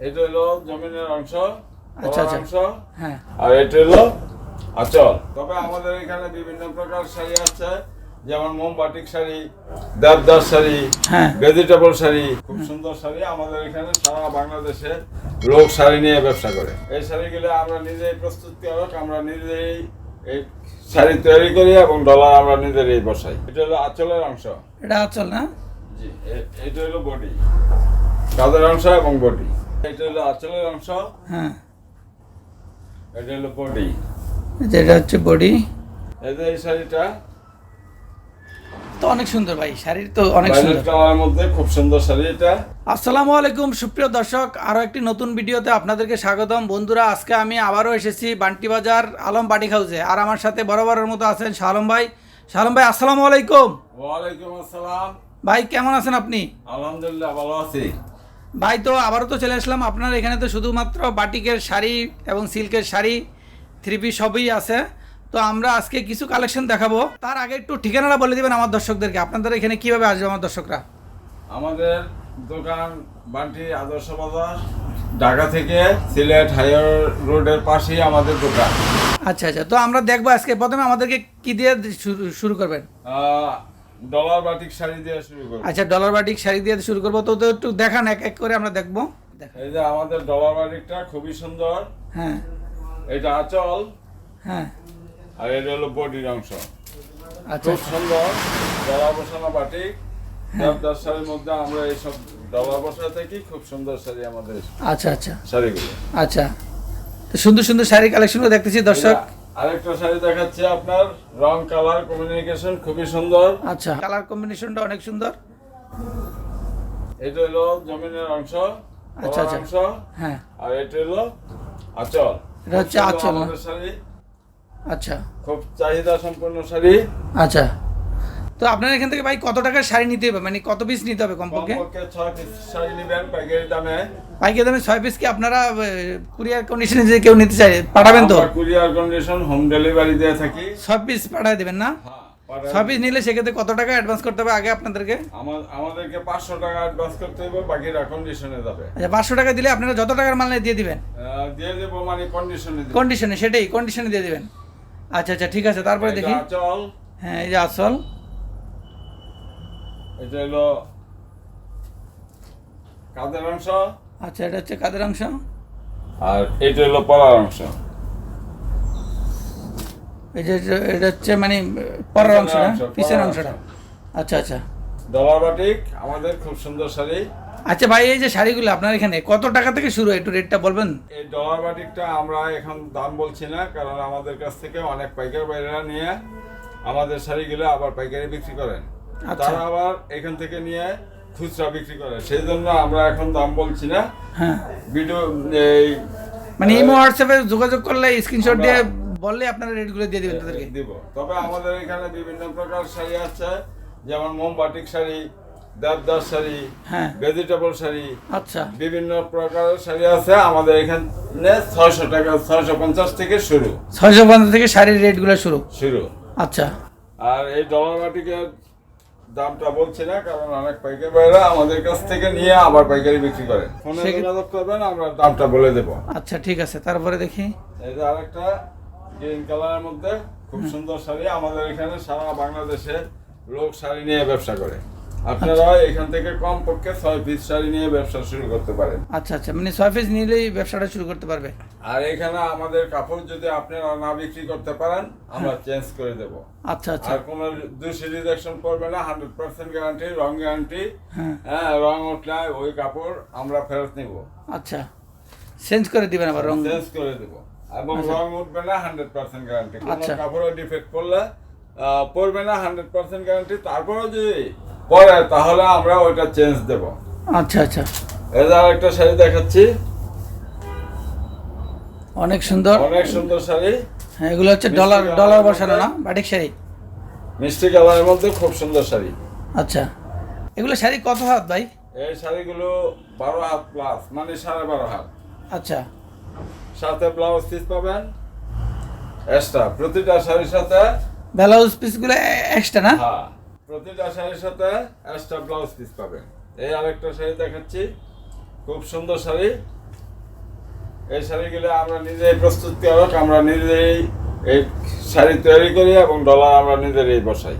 এটা হলো জমিনের অংশ আচ্ছা, আচ্ছা। অংশ হ্যাঁ। আর এটা হলো আচল। তবে আমাদের এখানে বিভিন্ন প্রকার শাড়ি আছে যেমন মোমবাটিক শাড়ি দেবদাস শাড়ি হ্যাঁ। ভেজিটেবল শাড়ি খুব সুন্দর শাড়ি। আমাদের এখানে সারা বাংলাদেশে লোক শাড়ি নিয়ে ব্যবসা করে। এই শাড়িগুলো আমরা নিজেই প্রস্তুতকারক আমরা নিজেই এই শাড়ি তৈরি করি এবং ডলার আমরা নিজেরাই বসাই। এটা হলো আঁচলের অংশ। এটা আচল না? জি এটা হলো বডি। কাদের অংশ এবং বডি। এটা হলো আঁচলের অংশ। হ্যাঁ। এটা হলো বডি। যেটা হচ্ছে বডি। এই এই শাড়িটা। তো অনেক সুন্দর ভাই শাড়ির তো অনেক সুন্দর। মধ্যে খুব সুন্দর শাড়ি এটা। আসসালামু আলাইকুম সুপ্রিয় দর্শক আরও একটি নতুন ভিডিওতে আপনাদেরকে স্বাগতম। বন্ধুরা আজকে আমি আবারও এসেছি বান্টি বাজার আলম বাটিক হাউসে। আর আমার সাথে বরাবরের মতো আছেন শালম ভাই। শালম ভাই আসসালামু আলাইকুম। ওয়ালাইকুম আসসালাম। ভাই কেমন আছেন আপনি? আলহামদুলিল্লাহ ভালো আছি। ভাই তো আবারও তো চলে আসলাম। আপনার এখানে তো শুধুমাত্র বাটিকের শাড়ি এবং সিল্কের শাড়ি থ্রি পিস সবই আছে। তো আমরা আজকে কিছু কালেকশন দেখাবো। তার আগে একটু ঠিকানাটা বলে দেবেন আমার দর্শকদেরকে। আপনাদের এখানে কীভাবে আসবে আমার দর্শকরা? আমাদের দোকান বান্টি আদর্শ বাজার ঢাকা থেকে সিলেট হাইওয়ে রোডের পাশেই আমাদের দোকান। আচ্ছা আচ্ছা। তো আমরা দেখব আজকে। প্রথমে আমাদেরকে কি দিয়ে শুরু করবেন? ডলার বাটিক শাড়ি দিয়ে শুরু করব। আচ্ছা ডলার বাটিক শাড়ি দিয়ে শুরু করব। তো একটু দেখান এক এক করে আমরা দেখব। এই যে আমাদের ডলার বাটিকটা খুবই সুন্দর। হ্যাঁ। এটা আঁচল। হ্যাঁ। আর এটা হলো বডির অংশ। আচ্ছা। খুব সুন্দর ডলার বসানো বাটিক। দেবদাস শাড়ির মধ্যে আমরা এইসব ডলার বসা থাকি খুব সুন্দর শাড়ি আমাদের আচ্ছা আচ্ছা। শাড়িগুলো। আচ্ছা। তো সুন্দর সুন্দর শাড়ি কালেকশনগুলো দেখতেছি দর্শক। আরেকটা শাড়ি দেখাচ্ছি আপনার। রং কালার কমিউনিকেশন খুবই সুন্দর। আচ্ছা। কালার কম্বিনেশনটা অনেক সুন্দর। এটা হলো জমিনের অংশ আচ্ছা, আচ্ছা। অংশ। হ্যাঁ। আর এটা হলো আচল। এটা হচ্ছে আচল শাড়ি। আচ্ছা। খুব চাহিদা সম্পন্ন শাড়ি। আচ্ছা। তো আপনার এখান থেকে ভাই কত টাকার শাড়ি নিতে হবে? মানে কত পিস নিতে হবে কমপক্ষে? পাইকারি দামে। ছয় পিস কি আপনারা কুরিয়ার কন্ডিশনে যদি কেউ নিতে চায় পাঠাবেন তো? কুরিয়ার কন্ডিশন হোম ডেলিভারি দিয়ে থাকি। ছয় পিস পাঠিয়ে দেবেন না? হ্যাঁ ছয় পিস নিলে সেক্ষেত্রে কত টাকা অ্যাডভান্স করতে হবে আগে আপনাদেরকে? আমাদেরকে পাঁচশো টাকা অ্যাডভান্স করতে হবে বাকিরা কন্ডিশনে যাবে। আচ্ছা পাঁচশো টাকা দিলে আপনারা যত টাকার মাল দিয়ে দিবেন? দিয়ে দেবো মানে কন্ডিশনে কন্ডিশনে সেটাই কন্ডিশনে দিয়ে দিবেন। আচ্ছা আচ্ছা ঠিক আছে তারপরে দেখি। চল হ্যাঁ এই যে আসল এটা হলো কাদের অংশ? আচ্ছা এটা হচ্ছে কাদের অংশ? আর এটা হলো পলার অংশ। এটা- এটা হচ্ছে মানে পরের অংশটা অংশ, পিছের অংশটা। আচ্ছা আচ্ছা। ডলার বাটিক আমাদের খুব সুন্দর শাড়ি। আচ্ছা ভাই এই যে শাড়িগুলো আপনার এখানে কত টাকা থেকে শুরু একটু রেটটা বলবেন? এই ডলার বাটিকটা আমরা এখন দাম বলছি না কারণ আমাদের কাছ থেকে অনেক পাইকার বাইরেরা নিয়ে আমাদের শাড়িগুলো আবার পাইকারি বিক্রি করেন। তারা আবার এখান থেকে নিয়ে খুচরা বিক্রি করে। সেই জন্য আমরা এখন দাম বলছি না। হ্যাঁ। ভিডিও এই মানে ইমো হোয়াটসঅ্যাপে যোগাযোগ করলে স্ক্রিনশট দিয়ে বললে আপনারা রেটগুলো দিয়ে দেবেন তাদেরকে। দিব। তবে আমাদের এখানে বিভিন্ন প্রকার শাড়ি আছে। যেমন মোমবাটিক শাড়ি দেবদাস শাড়ি হ্যাঁ। ভেজিটেবল শাড়ি আচ্ছা। বিভিন্ন প্রকারের শাড়ি আছে আমাদের এখানে। ছয়শো টাকা ছয়শো পঞ্চাশ থেকে শুরু। ছয়শো পঞ্চাশ থেকে শাড়ির রেটগুলো শুরু। শুরু। আচ্ছা। আর এই ডলার বাটিকের দামটা বলছি না কারণ অনেক পাইকারি ভাইরা আমাদের কাছ থেকে নিয়ে আবার পাইকারি বিক্রি করে। ফোনে যোগাযোগ করবেন আমরা দামটা বলে দেবো। আচ্ছা ঠিক আছে তারপরে দেখি। এই যে আরেকটা গ্রিন কালারের মধ্যে খুব সুন্দর শাড়ি। আমাদের এখানে সারা বাংলাদেশে লোক শাড়ি নিয়ে ব্যবসা করে। আপনারা এখান থেকে কম পক্ষে ছয় পিস শাড়ি নিয়ে ব্যবসা শুরু করতে পারেন। আচ্ছা আচ্ছা মানে ছয় পিস নিলেই ব্যবসাটা শুরু করতে পারবে? আর এখানে আমাদের কাপড় যদি আপনারা না বিক্রি করতে পারেন আমরা চেঞ্জ করে দেব। আচ্ছা আচ্ছা। আর কোনো দোষী রিজেকশন করবে না হান্ড্রেড পার্সেন্ট গ্যারান্টি রং গ্যারান্টি হ্যাঁ। হ্যাঁ রং উঠলে ওই কাপড় আমরা ফেরত নিব। আচ্ছা চেঞ্জ করে দিবেন আবার রং চেঞ্জ করে দেব। এবং রং উঠবে না হান্ড্রেড পার্সেন্ট গ্যারান্টি কোনো আচ্ছা। কাপড়ে ডিফেক্ট করলে পড়বে না হান্ড্রেড পার্সেন্ট গ্যারান্টি তারপরেও যদি পরে তাহলে আমরা ওইটা চেঞ্জ দেব। আচ্ছা আচ্ছা। যে আরেকটা শাড়ি দেখাচ্ছি। অনেক সুন্দর। অনেক সুন্দর শাড়ি। হ্যাঁ এগুলো হচ্ছে ডলার ডলার বসানো না? বাটিক শাড়ি? মিষ্টি কালারের মধ্যে খুব সুন্দর শাড়ি। আচ্ছা। এগুলো শাড়ি কত হাত ভাই? এই শাড়িগুলো বারো হাত প্লাস মানে সাড়ে বারো হাত। আচ্ছা। সাথে ব্লাউজ পিস পাবেন। এক্সট্রা প্রতিটা শাড়ির সাথে ব্লাউজ পিসগুলো এক্সট্রা না? হ্যাঁ। প্রতিটা শাড়ির সাথে এক্সট্রা ব্লাউজ পিস পাবেন। এই আরেকটা শাড়ি দেখাচ্ছি। খুব সুন্দর শাড়ি। এই শাড়িগুলো আমরা নিজেই প্রস্তুতকারক আমরা নিজেই এই শাড়ি তৈরি করি এবং ডলার আমরা নিজেরাই বসাই।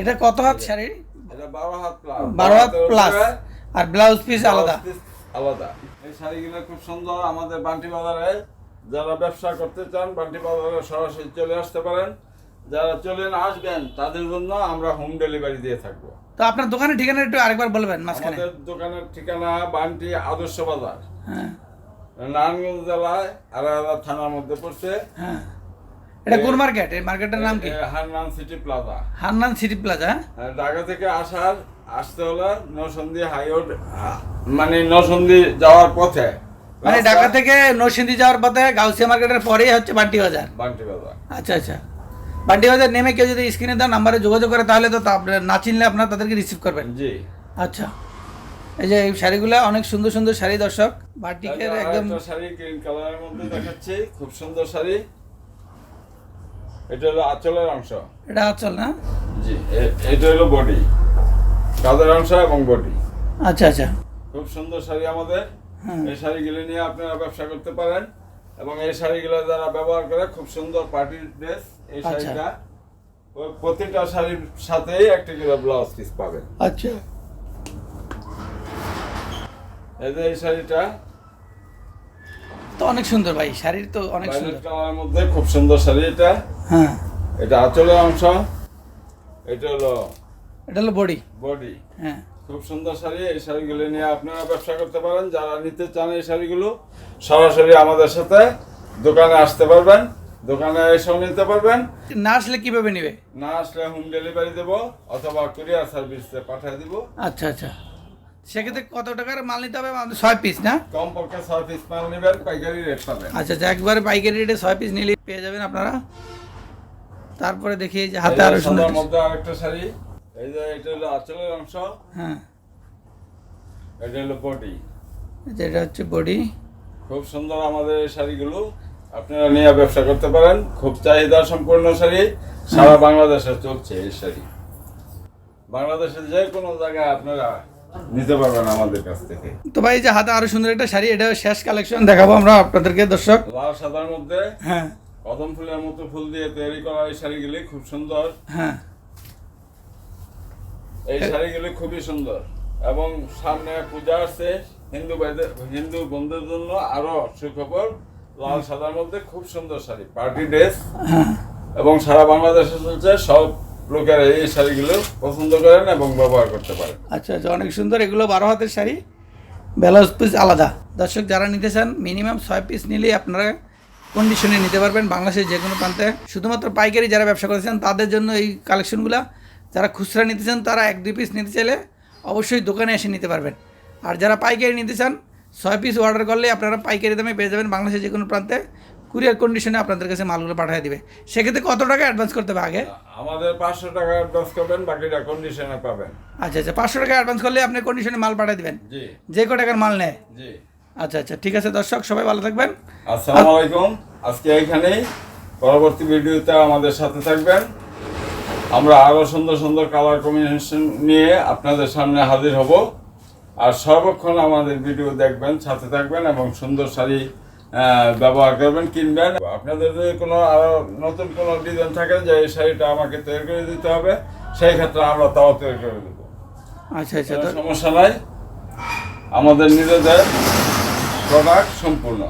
এটা কত হাত শাড়ি? এটা বারো হাত প্লাস বারো had plus R blouse piece আলাদা? আলাদা। এই শাড়িগুলো খুব সুন্দর আমাদের বান্টি বাজারে যারা ব্যবসা করতে চান বান্টি বাজারে সরাসরি চলে আসতে পারেন। যারা চলে না আসবেন তাদের জন্য আমরা হোম ডেলিভারি দিয়ে থাকব। তো আপনার দোকানের ঠিকানা একটু আরেকবার বলবেন মাঝখানে। আমাদের দোকানের ঠিকানা বান্টি আদর্শ বাজার। হ্যাঁ। নারায়ণগঞ্জ জেলায় আড়াইহাজার থানার মধ্যে পড়ছে। হ্যাঁ। এটা কোন মার্কেট? এই মার্কেটের নাম কি? এ, Hannan city plaza. Hannan city plaza আর ঢাকা থেকে আসার আসতে হলে নসন্দি হাইরোড মানে নসন্দি যাওয়ার পথে মানে ঢাকা থেকে নরসিংদী যাওয়ার পথে গাউসিয়া মার্কেটের পরেই হচ্ছে বান্টি বাজার বান্টি বাজার আচ্ছা আচ্ছা। বান্টি বাজার নেমে কেউ যদি স্ক্রিনে দেওয়া নাম্বারে যোগাযোগ করে তাহলে তো আপনার না চিনলে আপনার তাদেরকে রিসিভ করবেন। জি। আচ্ছা। এই যে এই শাড়িগুলো অনেক সুন্দর সুন্দর শাড়ি দর্শক। বাটিকের একদম শাড়ি গ্রিন কালারের মধ্যে দেখাচ্ছি। খুব সুন্দর শাড়ি। এটা হলো আঁচলের অংশ। এটা আচল না? জি এটা হলো বডি। কাদের অংশ এবং বডি। আচ্ছা আচ্ছা। খুব সুন্দর শাড়ি আমাদের। এই শাড়িগুলো নিয়ে আপনারা ব্যবসা করতে পারেন এবং এই শাড়িগুলো যারা ব্যবহার করে খুব সুন্দর পার্টি ড্রেস এই আচ্ছা। শাড়িটা প্রতিটা শাড়ির সাথেই একটা করে ব্লাউজ পিস পাবেন। আচ্ছা। এই যে এই শাড়িটা। তো অনেক সুন্দর ভাই শাড়ির তো অনেক সুন্দর। মধ্যে খুব সুন্দর শাড়ি এটা। হ্যাঁ। এটা আঁচলের অংশ। এটা হলো এটা হলো বডি। বডি। হ্যাঁ। খুব সুন্দর শাড়ি এই শাড়িগুলো নিয়ে আপনারা ব্যবসা করতে পারেন। যারা নিতে চান এই শাড়িগুলো সরাসরি আমাদের সাথে দোকানে আসতে পারবেন দোকানে এসেও নিতে পারবেন। না আসলে কীভাবে নেবে? না আসলে হোম ডেলিভারি দেব অথবা কুরিয়ার সার্ভিসে পাঠিয়ে দিব। আচ্ছা আচ্ছা। সেক্ষেত্রে কত টাকার মাল নিতে হবে? আমাদের ছয় পিস না? কম কমপক্ষে ছয় পিস মাল নেবেন পাইকারি রেট পাবেন। আচ্ছা আচ্ছা একবারে পাইকারি রেটে ছয় পিস নিলে পেয়ে যাবেন আপনারা। তারপরে দেখি যে হাতে আরও সুন্দর মধ্যে আরেকটা শাড়ি। এই যে এটা হলো আঁচলের অংশ। হ্যাঁ। এটা হলো বডি। যেটা হচ্ছে বডি। খুব সুন্দর আমাদের এই শাড়িগুলো। আপনারা নিয়ে ব্যবসা করতে পারেন। খুব চাহিদা সম্পূর্ণ শাড়ি। সারা বাংলাদেশে চলছে এই শাড়ি। বাংলাদেশের যে কোনো জায়গায় আপনারা নিতে পারবেন আমাদের কাছ থেকে। তো ভাই এই যে হাতে আরও সুন্দর একটা শাড়ি এটা শেষ কালেকশন দেখাবো আমরা আপনাদেরকে দর্শক। লাল সাদার মধ্যে হ্যাঁ। কদম ফুলের মতো ফুল দিয়ে তৈরি করা এই শাড়িগুলি খুব সুন্দর। হ্যাঁ। এই শাড়িগুলি খুবই সুন্দর। এবং সামনে পূজা আসছে হিন্দু হিন্দু বন্ধুদের জন্য আরও সুখবর, লাল সাদার মধ্যে খুব সুন্দর শাড়ি, পার্টি ড্রেস। এবং সারা বাংলাদেশে চলছে, সব লোকেরা এই শাড়িগুলো পছন্দ করেন এবং ব্যবহার করতে পারেন। আচ্ছা আচ্ছা অনেক সুন্দর। এগুলো বারো হাতের শাড়ি, ব্লাউজ পিস আলাদা। দর্শক, যারা নিতে চান মিনিমাম ছয় পিস নিলেই আপনারা কন্ডিশনে নিতে পারবেন। বাংলাদেশের যে কোনো প্রান্তে। শুধুমাত্র পাইকারি যারা ব্যবসা করেছেন তাদের জন্য এই কালেকশনগুলো যারা খুচরা নিতে চান তারা এক দুই পিস নিতে চাইলে অবশ্যই দোকানে এসে নিতে পারবেন। আর যারা পাইকারি নিতে চান ছয় পিস অর্ডার করলে আপনারা পাইকারি দামে পেয়ে যাবেন বাংলাদেশের যে কোনো প্রান্তে। কুরিয়ার কন্ডিশনে আপনাদের কাছে মালগুলো পাঠিয়ে দিবে। সেক্ষেত্রে কত টাকা অ্যাডভান্স করতে হবে আগে? আমাদের পাঁচশো টাকা অ্যাডভান্স করবেন বাকিটা কন্ডিশনে পাবেন। আচ্ছা আচ্ছা পাঁচশো টাকা অ্যাডভান্স করলে আপনি কন্ডিশনে মাল পাঠিয়ে দিবেন। যে কো টাকার মাল নেয়? আচ্ছা আচ্ছা ঠিক আছে দর্শক সবাই ভালো থাকবেন। আসসালামু আলাইকুম। আজকে এইখানেই পরবর্তী ভিডিওতে আমাদের সাথে থাকবেন। আমরা আরও সুন্দর সুন্দর কালার কম্বিনেশন নিয়ে আপনাদের সামনে হাজির হব। আর সর্বক্ষণ আমাদের ভিডিও দেখবেন সাথে থাকবেন এবং সুন্দর শাড়ি ব্যবহার করবেন কিনবেন। আপনাদের যদি কোনো আরও নতুন কোনো ডিজাইন থাকে যে এই শাড়িটা আমাকে তৈরি করে দিতে হবে সেই ক্ষেত্রে আমরা তাও তৈরি করে দেবো। আচ্ছা আচ্ছা সমস্যা নাই। আমাদের নিজেদের প্রোডাক্ট সম্পূর্ণ।